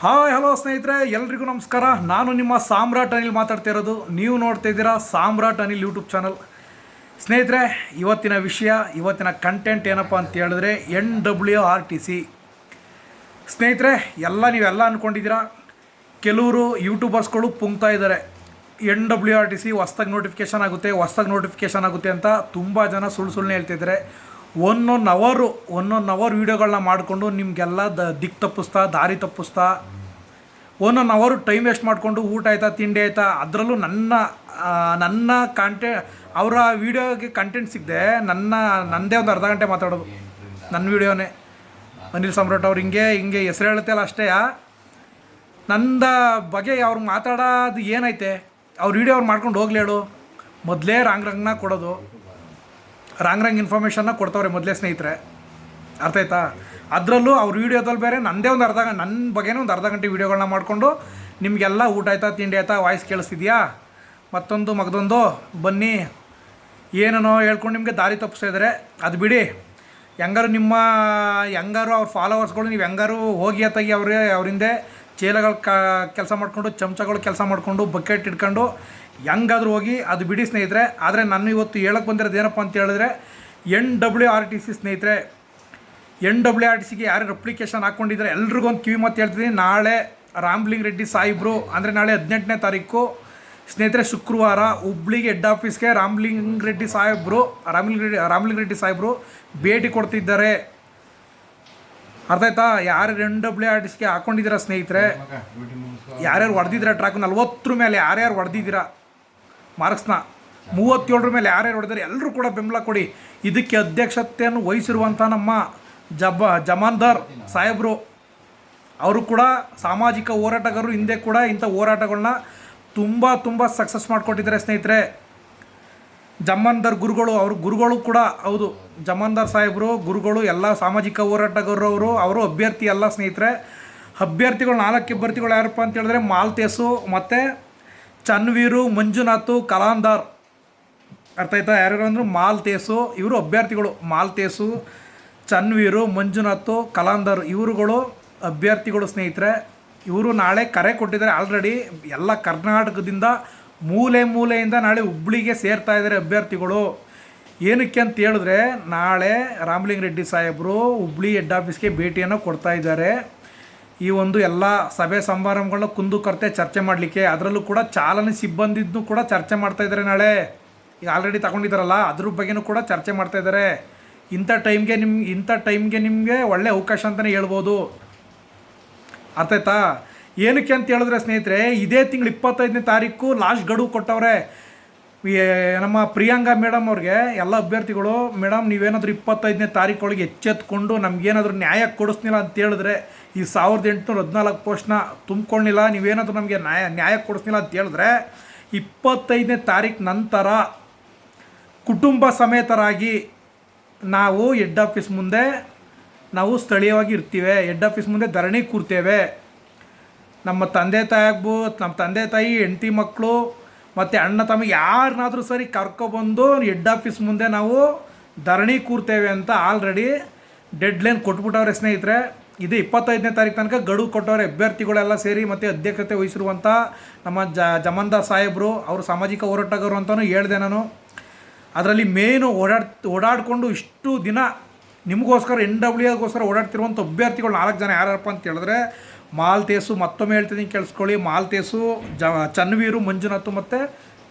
Hi, hello ಸ್ನೇಹಿತರೆ, ಎಲ್ರಿಗೂ ನಮಸ್ಕಾರ. ನಾನು ನಿಮ್ಮ ಸಾಮ್ರಾಟ್ ಅನಿಲ್ ಮಾತಾಡ್ತಾ ಇರೋದು. ನೀವು ನೋಡ್ತಾ ಇದ್ದೀರಾ ಸಾಮ್ರಾಟ್ ಅನಿಲ್ ಯೂಟ್ಯೂಬ್ ಚಾನಲ್. ಸ್ನೇಹಿತರೆ, ಇವತ್ತಿನ ವಿಷಯ, ಇವತ್ತಿನ ಕಂಟೆಂಟ್ ಏನಪ್ಪ ಅಂತ ಹೇಳಿದ್ರೆ N W R T C. ಸ್ನೇಹಿತರೆ, ಎಲ್ಲ ನೀವೆಲ್ಲ ಅಂದ್ಕೊಂಡಿದ್ದೀರಾ ಕೆಲವರು ಯೂಟ್ಯೂಬರ್ಸ್ಗಳು ಪುಂಗ್ತಾ ಇದ್ದಾರೆ. N W R T C ಹೊಸ್ದಾಗಿ ನೋಟಿಫಿಕೇಷನ್ ಆಗುತ್ತೆ, ಹೊಸ್ದಾಗಿ ನೋಟಿಫಿಕೇಷನ್ ಆಗುತ್ತೆ ಅಂತ ತುಂಬ ಜನ ಸುಳ್ಳು ಸುಳ್ಳು ಹೇಳ್ತಿದ್ದಾರೆ ಒಂದೊಂದು ಅವರು ಒನ್ ಅವರ್ ವೀಡಿಯೋಗಳನ್ನ ಮಾಡಿಕೊಂಡು ನಿಮಗೆಲ್ಲ ದ, ದಿಕ್ಕು ತಪ್ಪಿಸ್ತಾ, ದಾರಿ ತಪ್ಪಿಸ್ತಾ ಒನ್ ಒನ್ ಅವರು ಟೈಮ್ ವೇಸ್ಟ್ ಮಾಡಿಕೊಂಡು ಊಟ ಆಯ್ತಾ, ತಿಂಡಿ ಆಯ್ತಾ, ಅದರಲ್ಲೂ ನನ್ನ ನನ್ನ ಕಾಂಟೆ ಅವರ ವೀಡಿಯೋಗೆ ಕಂಟೆಂಟ್ ಸಿಗದೆ ನನ್ನ ನನ್ನದೇ ಒಂದು ಅರ್ಧ ಗಂಟೆ ಮಾತಾಡೋದು ನನ್ನ ವೀಡಿಯೋನೇ ಅನಿಲ್ ಸಮ್ರಾಟ್ ಅವ್ರು ಹಿಂಗೆ ಹಿಂಗೆ ಹೆಸರು ಹೇಳುತ್ತೆ ಅಲ್ಲ ಅಷ್ಟೇ. ನಂದ ಬಗ್ಗೆ ಅವ್ರು ಮಾತಾಡೋದು ಏನೈತೆ ಅವ್ರ ವೀಡಿಯೋ ಅವ್ರು ಮಾಡ್ಕೊಂಡು ಹೋಗ್ಲಿ ಹೇಳು. ಮೊದಲೇ ರಾಂಗ್ ರಂಗ್ನ ಕೊಡೋದು. ರಾಂಗ್ ರಾಂಗ್ ಇನ್ಫಾರ್ಮೇಷನ್ನ ಕೊಡ್ತವ್ರೆ ಮೊದಲೇ ಸ್ನೇಹಿತರೆ. ಅರ್ಥ ಆಯ್ತಾ? ಅದರಲ್ಲೂ ಅವ್ರ ವೀಡಿಯೋದಲ್ಲಿ ಬೇರೆ ನನ್ನದೇ ಒಂದು ಅರ್ಧ ಗಂಟೆ ನನ್ನ ಬಗ್ಗೆನೇ ಒಂದು ಅರ್ಧ ಗಂಟೆ ವೀಡಿಯೋಗಳನ್ನ ಮಾಡಿಕೊಂಡು ನಿಮಗೆಲ್ಲ ಊಟ ಆಯ್ತಾ, ತಿಂಡಿ ಆಯ್ತಾ ವಾಯ್ಸ್ ಕೇಳಿಸ್ತಿದ್ಯಾ? ಮತ್ತೊಂದು ಮಗದೊಂದು, ಬನ್ನಿ. ಏನೇನೋ ಹೇಳ್ಕೊಂಡು ನಿಮಗೆ ದಾರಿ ತಪ್ಪಿಸ್ತಾ ಇದ್ದಾರೆ ಅದು ಬಿಡಿ. ಹೆಂಗಾರು ನಿಮ್ಮ, ಹೆಂಗಾರು ಅವ್ರ ಫಾಲೋವರ್ಸ್ಗಳು ನೀವು ಹೆಂಗಾರು ಹೋಗಿ ಅತ್ತಾಗಿ ಅವ್ರಿಗೆ ಅವರಿಂದೆ ಚೀಲಗಳು ಕ, ಕೆಲಸ ಮಾಡಿಕೊಂಡು, ಚಮಚಗಳು ಕೆಲಸ ಮಾಡಿಕೊಂಡು ಬಕೆಟ್ ಇಟ್ಕೊಂಡು ಹೆಂಗಾದ್ರೂ ಹೋಗಿ ಅದು ಬಿಡಿ ಸ್ನೇಹಿತರೆ ಆದರೆ ನಾನು ಇವತ್ತು ಹೇಳಕ್ಕೆ ಬಂದಿರೋದು ಏನಪ್ಪ ಅಂತ ಹೇಳಿದ್ರೆ N W R T C ಸ್ನೇಹಿತರೆ ಎನ್ ಡಬ್ಲ್ಯೂ ಆರ್ ಟಿ ಸಿಗೆ ಯಾರು ಅಪ್ಲಿಕೇಶನ್ ಹಾಕ್ಕೊಂಡಿದ್ರೆ ಎಲ್ರಿಗೂ ಒಂದು ಕಿವಿ ಮಾತು ಹೇಳ್ತೀನಿ. ನಾಳೆ ರಾಮ್ಲಿಂಗ್ ರೆಡ್ಡಿ ಸಾಹಿಬ್ರು ಅಂದರೆ ನಾಳೆ ಹದಿನೆಂಟನೇ ತಾರೀಕು ಸ್ನೇಹಿತರೆ ಶುಕ್ರವಾರ ಹುಬ್ಳಿಗೆ ಹೆಡ್ ಆಫೀಸ್ಗೆ ರಾಮ್ಲಿಂಗ್ ರೆಡ್ಡಿ ಸಾಹೇಬ್ರು ರಾಮ್ಲಿಂಗ್ ರೆಡ್ಡಿ ರಾಮ್ಲಿಂಗ್ ರೆಡ್ಡಿ ಸಾಹೇಬ್ರು ಭೇಟಿ ಕೊಡ್ತಿದ್ದಾರೆ. ಅರ್ಥ ಆಯ್ತಾ? ಯಾರು ಎನ್ ಡಬ್ಲ್ಯೂ ಆರ್ ಟಿ ಸಿಗೆ ಹಾಕ್ಕೊಂಡಿದ್ದೀರಾ ಸ್ನೇಹಿತರೆ? ಯಾರ್ಯಾರು ಹೊಡೆದಿದ್ದೀರಾ ಟ್ರ್ಯಾಕ್ ನಲ್ವತ್ತರ ಮೇಲೆ? ಯಾರ್ಯಾರು ಹೊಡೆದಿದ್ದೀರಾ? ಮಾರ್ಕ್ಸ್ನ ಮೂವತ್ತೇಳರ ಮೇಲೆ ಯಾರ್ಯಾರು ನೋಡಿದರೆ ಎಲ್ಲರೂ ಕೂಡ ಬೆಂಬಲ ಕೊಡಿ. ಇದಕ್ಕೆ ಅಧ್ಯಕ್ಷತೆಯನ್ನು ವಹಿಸಿರುವಂಥ ನಮ್ಮ ಜಬ ಜಮಾನ್ದಾರ್ ಸಾಹೇಬರು. ಅವರು ಕೂಡ ಸಾಮಾಜಿಕ ಹೋರಾಟಗಾರರು ಹಿಂದೆ ಕೂಡ ಇಂಥ ಹೋರಾಟಗಳನ್ನ ತುಂಬ ತುಂಬ ಸಕ್ಸಸ್ ಮಾಡಿಕೊಟ್ಟಿದ್ದಾರೆ ಸ್ನೇಹಿತರೆ. ಜಮಾನ್ದಾರ್ ಗುರುಗಳು, ಅವ್ರ ಗುರುಗಳು ಕೂಡ ಹೌದು. ಜಮಾನ್ದಾರ್ ಸಾಹೇಬರು, ಗುರುಗಳು, ಎಲ್ಲ ಸಾಮಾಜಿಕ ಹೋರಾಟಗಾರರು ಅವರು ಅವರು ಅಭ್ಯರ್ಥಿ ಎಲ್ಲ ಸ್ನೇಹಿತರೆ. ಅಭ್ಯರ್ಥಿಗಳು ನಾಲ್ಕು ಅಭ್ಯರ್ಥಿಗಳು ಯಾರಪ್ಪ ಅಂತ ಹೇಳಿದ್ರೆ ಮಾಲ್ತೇಸು ಮತ್ತು ಚನ್ವೀರು, ಮಂಜುನಾಥು, ಕಲಾಂದಾರ್. ಅರ್ಥ ಆಯ್ತಾ? ಯಾರ್ಯಾರು ಅಂದ್ರೆ ಮಾಲ್ತೇಸು, ಇವರು ಅಭ್ಯರ್ಥಿಗಳು. ಮಾಲ್ತೇಸು, ಚನ್ವೀರು, ಮಂಜುನಾಥು, ಕಲಾಂದರ್ ಇವರುಗಳು ಅಭ್ಯರ್ಥಿಗಳು ಸ್ನೇಹಿತರೆ. ಇವರು ನಾಳೆ ಕರೆ ಕೊಟ್ಟಿದ್ದಾರೆ ಆಲ್ರೆಡಿ. ಎಲ್ಲ ಕರ್ನಾಟಕದಿಂದ ಮೂಲೆ ಮೂಲೆಯಿಂದ ನಾಳೆ ಹುಬ್ಳಿಗೆ ಸೇರ್ತಾ ಇದ್ದಾರೆ ಅಭ್ಯರ್ಥಿಗಳು. ಏನಕ್ಕೆ ಅಂತ ಹೇಳಿದ್ರೆ ನಾಳೆ ರಾಮಲಿಂಗ ರೆಡ್ಡಿ ಸಾಹೇಬರು ಹುಬ್ಳಿ ಹೆಡ್ ಆಫೀಸ್ಗೆ ಭೇಟಿಯನ್ನು ಕೊಡ್ತಾ ಇದ್ದಾರೆ. ಈ ಒಂದು ಎಲ್ಲ ಸಭೆ ಸಮಾರಂಭಗಳನ್ನ ಕುಂದುಕೊರತೆ ಚರ್ಚೆ ಮಾಡಲಿಕ್ಕೆ. ಅದರಲ್ಲೂ ಕೂಡ ಚಾಲನೆ ಸಿಬ್ಬಂದಿದ್ದು ಕೂಡ ಚರ್ಚೆ ಮಾಡ್ತಾ ಇದ್ದಾರೆ ನಾಳೆ. ಈಗ ಆಲ್ರೆಡಿ ತಗೊಂಡಿದ್ದಾರಲ್ಲ ಅದ್ರ ಬಗ್ಗೆನೂ ಕೂಡ ಚರ್ಚೆ ಮಾಡ್ತಾ ಇದ್ದಾರೆ ಇಂಥ ಟೈಮ್ಗೆ ನಿಮ್ಗೆ ಇಂಥ ಟೈಮ್ಗೆ ನಿಮಗೆ ಒಳ್ಳೆ ಅವಕಾಶ ಅಂತಲೇ ಹೇಳ್ಬೋದು. ಅರ್ಥ ಆಯ್ತಾ? ಏನಕ್ಕೆ ಅಂತ ಹೇಳಿದ್ರೆ ಸ್ನೇಹಿತರೆ, ಇದೇ ತಿಂಗಳು ಇಪ್ಪತ್ತೈದನೇ ತಾರೀಕು ಲಾಸ್ಟ್ ಗಡುವು ಕೊಟ್ಟವ್ರೆ. ನಮ್ಮ ಪ್ರಿಯಾಂಕಾ ಮೇಡಮ್ ಅವ್ರಿಗೆ ಎಲ್ಲ ಅಭ್ಯರ್ಥಿಗಳು, ಮೇಡಮ್, ನೀವೇನಾದರೂ ಇಪ್ಪತ್ತೈದನೇ ತಾರೀಕೊಳಗೆ ಎಚ್ಚೆತ್ಕೊಂಡು ನಮಗೇನಾದರೂ ನ್ಯಾಯ ಕೊಡಿಸ್ನಿಲ್ಲ ಅಂತ ಹೇಳಿದ್ರೆ ಈ ಸಾವಿರದ ಎಂಟುನೂರ ಹದಿನಾಲ್ಕು ಪೋಸ್ಟ್ನ ತುಂಬ್ಕೊಂಡಿಲ್ಲ ನೀವೇನಾದರೂ ನಮಗೆ ನ್ಯಾಯ ನ್ಯಾಯ ಕೊಡಿಸ್ನಿಲ್ಲ ಅಂತ ಹೇಳಿದ್ರೆ ಇಪ್ಪತ್ತೈದನೇ ತಾರೀಕು ನಂತರ ಕುಟುಂಬ ಸಮೇತರಾಗಿ ನಾವು ಹೆಡ್ ಆಫೀಸ್ ಮುಂದೆ, ನಾವು ಸ್ಥಳೀಯವಾಗಿ ಇರ್ತೀವಿ. ಹೆಡ್ ಆಫೀಸ್ ಮುಂದೆ ಧರಣಿ ಕೂರ್ತೇವೆ. ನಮ್ಮ ತಂದೆ ತಾಯಿ ಆಗ್ಬೋದು, ನಮ್ಮ ತಂದೆ ತಾಯಿ, ಹೆಂಡತಿ ಮಕ್ಕಳು ಮತ್ತು ಅಣ್ಣ ತಮ್ಮ ಯಾರನ್ನಾದರೂ ಸರಿ ಕರ್ಕೊಬಂದು ಹೆಡ್ ಆಫೀಸ್ ಮುಂದೆ ನಾವು ಧರಣಿ ಕೂರ್ತೇವೆ ಅಂತ ಆಲ್ರೆಡಿ ಡೆಡ್ಲೈನ್ ಕೊಟ್ಬಿಟ್ಟವ್ರೆ ಸ್ನೇಹಿತರೆ. ಇದು ಇಪ್ಪತ್ತೈದನೇ ತಾರೀಕು ತನಕ ಗಡು ಕೊಟ್ಟವ್ರೆ ಅಭ್ಯರ್ಥಿಗಳೆಲ್ಲ ಸೇರಿ ಮತ್ತು ಅಧ್ಯಕ್ಷತೆ ವಹಿಸಿರುವಂಥ ನಮ್ಮ ಜ ಜಮಂದಾ ಸಾಹೇಬರು, ಅವರು ಸಾಮಾಜಿಕ ಹೋರಾಟಗಾರರು ಅಂತಲೂ ಹೇಳಿದೆ ನಾನು. ಅದರಲ್ಲಿ ಮೇನು ಓಡಾಡ್, ಓಡಾಡಿಕೊಂಡು ಇಷ್ಟು ದಿನ ನಿಮಗೋಸ್ಕರ ಎನ್ ಡಬ್ಲ್ಯೂ ಎಗೋಸ್ಕರ ಓಡಾಡ್ತಿರುವಂಥ ಅಭ್ಯರ್ಥಿಗಳು ನಾಲ್ಕು ಜನ ಯಾರಪ್ಪ ಅಂತ ಹೇಳಿದ್ರೆ ಮಾಲ್ತೇಸು ಮತ್ತೊಮ್ಮೆ ಹೇಳ್ತಿದ್ದೀನಿ ಕೇಳಿಸ್ಕೊಳ್ಳಿ. ಮಾಲ್ತೇಸು, ಜ ಚನ್ವೀರು ಮಂಜುನಾಥ್ ಮತ್ತು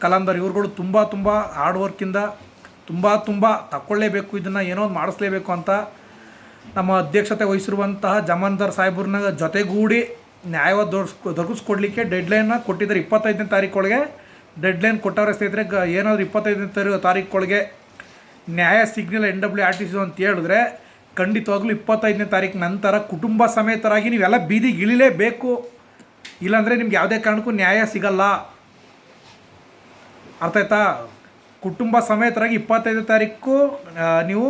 ಕಲಂದರ್ ಇವ್ರುಗಳು ತುಂಬ ತುಂಬ ಹಾರ್ಡ್ ವರ್ಕಿಂದ ತುಂಬ ತುಂಬ ತಕ್ಕೊಳ್ಳೇಬೇಕು, ಇದನ್ನು ಏನೋ ಒಂದು ಮಾಡಿಸ್ಲೇಬೇಕು ಅಂತ ನಮ್ಮ ಅಧ್ಯಕ್ಷತೆ ವಹಿಸಿರುವಂತಹ ಜಮಾನ್ದಾರ್ ಸಾಹೇಬ್ರನ್ನ ಜೊತೆಗೂಡಿ ನ್ಯಾಯ ದೊರ್ಸ್ ದೊರಕಿಸ್ಕೊಡ್ಲಿಕ್ಕೆ ಡೆಡ್ಲೈನ್ನ ಕೊಟ್ಟಿದ್ದಾರೆ ಇಪ್ಪತ್ತೈದನೇ ತಾರೀಕೊಳಗೆ ಡೆಡ್ಲೈನ್ ಕೊಟ್ಟವರ ಸ್ನೇಹಿತರೆ ಏನಾದರೂ ಇಪ್ಪತ್ತೈದನೇ ತಾರೀಕು ತಾರೀಕೊಳಗೆ ನ್ಯಾಯ signal N W R T C ಅಂತ ಹೇಳಿದ್ರೆ ಖಂಡಿತವಾಗ್ಲೂ ಇಪ್ಪತ್ತೈದನೇ ತಾರೀಕು ನಂತರ ಕುಟುಂಬ ಸಮೇತರಾಗಿ ನೀವೆಲ್ಲ ಬೀದಿಗೆ ಇಳಿಲೇಬೇಕು. ಇಲ್ಲಾಂದರೆ ನಿಮ್ಗೆ ಯಾವುದೇ ಕಾರಣಕ್ಕೂ ನ್ಯಾಯ ಸಿಗಲ್ಲ. ಅರ್ಥ ಆಯ್ತಾ? ಕುಟುಂಬ ಸಮೇತರಾಗಿ ಇಪ್ಪತ್ತೈದನೇ ತಾರೀಕು ನೀವು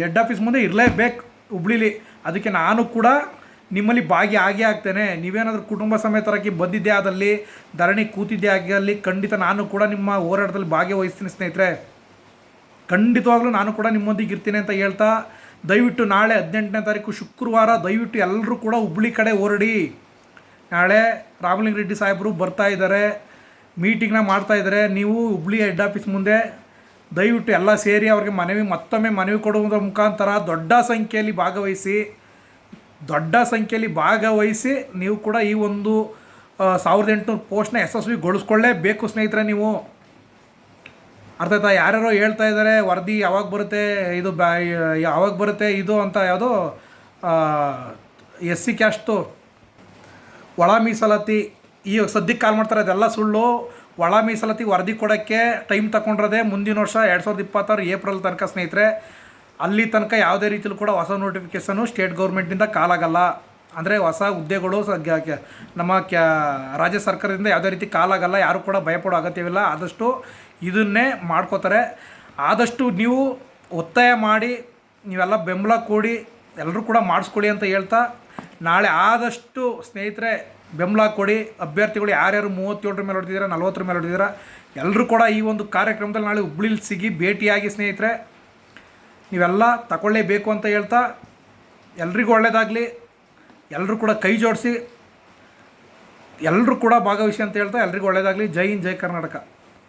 ಹೆಡ್ ಆಫೀಸ್ ಮುಂದೆ ಇರಲೇಬೇಕು ಹುಬ್ಳಿಲಿ. ಅದಕ್ಕೆ ನಾನು ಕೂಡ ನಿಮ್ಮಲ್ಲಿ ಭಾಗಿ ಆಗೇ ಆಗ್ತೇನೆ. ನೀವೇನಾದರೂ ಕುಟುಂಬ ಸಮೇತರಾಗಿ ಬಂದಿದ್ದೇ ಆದಲ್ಲಿ, ಧರಣಿ ಕೂತಿದ್ದೇ ಆಗಲಿ ಖಂಡಿತ ನಾನು ಕೂಡ ನಿಮ್ಮ ಹೋರಾಟದಲ್ಲಿ ಭಾಗವಹಿಸ್ತೀನಿ ಸ್ನೇಹಿತರೆ. ಖಂಡಿತವಾಗ್ಲೂ ನಾನು ಕೂಡ ನಿಮ್ಮೊಂದಿಗೆ ಇರ್ತೀನಿ ಅಂತ ಹೇಳ್ತಾ, ದಯವಿಟ್ಟು ನಾಳೆ ಹದಿನೆಂಟನೇ ತಾರೀಕು ಶುಕ್ರವಾರ ದಯವಿಟ್ಟು ಎಲ್ಲರೂ ಕೂಡ ಹುಬ್ಳಿ ಕಡೆ ಹೊರಡಿ ನಾಳೆ ರಾಮಲಿಂಗ ರೆಡ್ಡಿ ಸಾಹೇಬರು ಬರ್ತಾ ಇದ್ದಾರೆ ಮೀಟಿಂಗ್ನ ಮಾಡ್ತಾ ಇದ್ದಾರೆ. ನೀವು ಹುಬ್ಳಿ ಹೆಡ್ ಆಫೀಸ್ ಮುಂದೆ ದಯವಿಟ್ಟು ಎಲ್ಲ ಸೇರಿ ಅವ್ರಿಗೆ ಮನವಿ, ಮತ್ತೊಮ್ಮೆ ಮನವಿ ಕೊಡುವುದರ ಮುಖಾಂತರ ದೊಡ್ಡ ಸಂಖ್ಯೆಯಲ್ಲಿ ಭಾಗವಹಿಸಿ, ದೊಡ್ಡ ಸಂಖ್ಯೆಯಲ್ಲಿ ಭಾಗವಹಿಸಿ ನೀವು ಕೂಡ ಈ ಒಂದು ಸಾವಿರದ ಎಂಟುನೂರು ಪೋಸ್ಟ್ನ ಯಶಸ್ವಿಗೊಳಿಸ್ಕೊಳ್ಳೇಬೇಕು ಸ್ನೇಹಿತರೆ ನೀವು. ಅರ್ಥ ಆಯ್ತಾ ಯಾರ್ಯಾರೋ ಹೇಳ್ತಾ ಇದ್ದಾರೆ, ವರದಿ ಯಾವಾಗ ಬರುತ್ತೆ, ಇದು ಬ್ಯಾ ಯಾವಾಗ ಬರುತ್ತೆ, ಇದು ಅಂತ ಯಾವುದೋ ಎಸ್ ಸಿ ಕ್ಯಾಸ್ಟು ಒಳ ಮೀಸಲಾತಿ, ಈ ಸದ್ಯಕ್ಕೆ ಕಾಲ್ ಮಾಡ್ತಾರೆ, ಅದೆಲ್ಲ ಸುಳ್ಳು. ಒಳ ಮೀಸಲಾತಿ ವರದಿ ಕೊಡೋಕ್ಕೆ ಟೈಮ್ ತಗೊಂಡ್ರದೆ ಮುಂದಿನ ವರ್ಷ ಎರಡು ಸಾವಿರದ ಇಪ್ಪತ್ತಾರು ಏಪ್ರಿಲ್ ತನಕ ಸ್ನೇಹಿತರೆ, ಅಲ್ಲಿ ತನಕ ಯಾವುದೇ ರೀತಿಯಲ್ಲೂ ಕೂಡ ಹೊಸ ನೋಟಿಫಿಕೇಷನು ಸ್ಟೇಟ್ ಗೌರ್ಮೆಂಟಿಂದ ಕಾಲಾಗಲ್ಲ ಅಂದರೆ ಹೊಸ ಹುದ್ದೆಗಳು ನಮ್ಮ ಕ್ಯಾ ರಾಜ್ಯ ಸರ್ಕಾರದಿಂದ ಯಾವುದೇ ರೀತಿ ಕಾಲಾಗಲ್ಲ, ಯಾರು ಕೂಡ ಭಯಪಡೋ ಅಗತ್ಯವಿಲ್ಲ. ಆದಷ್ಟು ಇದನ್ನೇ ಮಾಡ್ಕೋತಾರೆ. ಆದಷ್ಟು ನೀವು ಒತ್ತಾಯ ಮಾಡಿ, ನೀವೆಲ್ಲ ಬೆಂಬಲ ಕೊಡಿ, ಎಲ್ಲರೂ ಕೂಡ ಮಾಡಿಸ್ಕೊಳ್ಳಿ ಅಂತ ಹೇಳ್ತಾ, ನಾಳೆ ಆದಷ್ಟು ಸ್ನೇಹಿತರೆ, ಬೆಂಬಲ ಕೊಡಿ. ಅಭ್ಯರ್ಥಿಗಳು ಯಾರ್ಯಾರು ಮೂವತ್ತೇಳರ ಮೇಲೆ ಹೊಡೆದಿದ್ದೀರಾ, ನಲ್ವತ್ತರ ಮೇಲೆ ಹೊಡೆದಿದ್ದೀರಾ, ಎಲ್ಲರೂ ಕೂಡ ಈ ಒಂದು ಕಾರ್ಯಕ್ರಮದಲ್ಲಿ ನಾಳೆ ಹುಬ್ಳಿಲಿ ಸಿಗಿ ಭೇಟಿಯಾಗಿ ಸ್ನೇಹಿತರೆ. ನೀವೆಲ್ಲ ತಗೊಳ್ಳೇಬೇಕು ಅಂತ ಹೇಳ್ತಾ, ಎಲ್ರಿಗೂ ಒಳ್ಳೆಯದಾಗಲಿ ಎಲ್ಲರೂ ಕೂಡ ಕೈ ಜೋಡಿಸಿ ಎಲ್ಲರೂ ಕೂಡ ಭಾಗವಹಿಸಿ ಅಂತ ಹೇಳ್ತಾ ಎಲ್ರಿಗೂ ಒಳ್ಳೆಯದಾಗಲಿ ಜೈ ಇನ್ ಜೈ ಕರ್ನಾಟಕ.